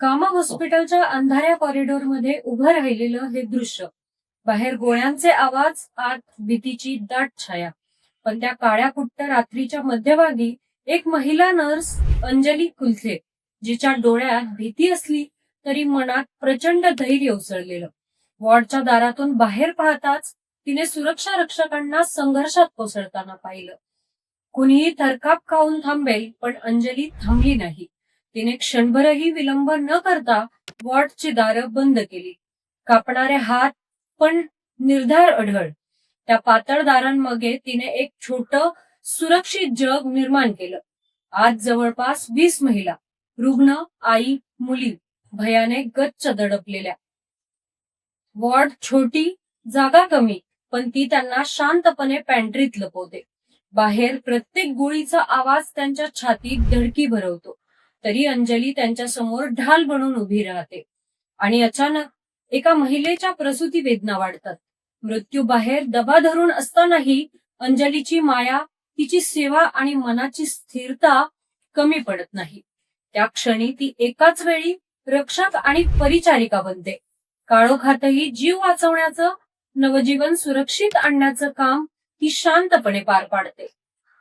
कामा हॉस्पिटलच्या अंधाऱ्या कॉरिडॉरमध्ये उभं राहिलेलं हे दृश्य. बाहेर गोळ्यांचे आवाज आत भीतीची दाट छाया. पण त्या काळ्या कुट्ट रात्रीच्या मध्यभागी एक महिला नर्स अंजली कुलथे जिच्या डोळ्यात भीती असली तरी मनात प्रचंड धैर्य उसळलेलं. वॉर्डच्या दारातून बाहेर पाहताच तिने सुरक्षा रक्षकांना संघर्षात कोसळताना पाहिलं. कुणीही थरकाप खाऊन थांबेल पण अंजली थांबली नाही. तिने क्षणभरही विलंब न करता वॉर्डची दारं बंद केली. कापणारे हात पण निर्धार अढळ. त्या पातळ दारांमागे तिने एक छोट सुरक्षित जग निर्माण केलं. आज जवळपास वीस महिला रुग्ण आई मुली भयाने गच्च दडपलेल्या. वॉर्ड छोटी जागा कमी पण ती त्यांना शांतपणे पॅन्ट्रीत लपवते. बाहेर प्रत्येक गोळीचा आवाज त्यांच्या छातीत धडकी भरवतो. तरी अंजली त्यांच्यासमोर ढाल बनून उभी राहते. आणि अचानक एका महिलेच्या प्रसूती वेदना वाढतात. मृत्यू बाहेर दबा धरून असतानाही अंजलीची माया तिची सेवा आणि मनाची स्थिरता कमी पडत नाही. त्या क्षणी ती एकाच वेळी रक्षक आणि परिचारिका बनते. काळोखातही जीव वाचवण्याचं नवजीवन सुरक्षित आणण्याचं काम ती शांतपणे पार पाडते.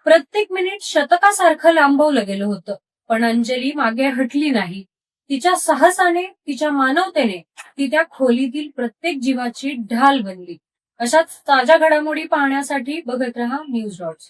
प्रत्येक मिनिट शतकासारखं लांबवलं गेलं होतं. पण अंजली मागे हटली नाही. तिच्या साहसाने तिच्या मानवतेने ती त्या खोलीतील प्रत्येक जीवाची ढाल बनली. अशाच ताज्या घडामोडी पाहण्यासाठी बघत रहा न्यूज डॉट्स.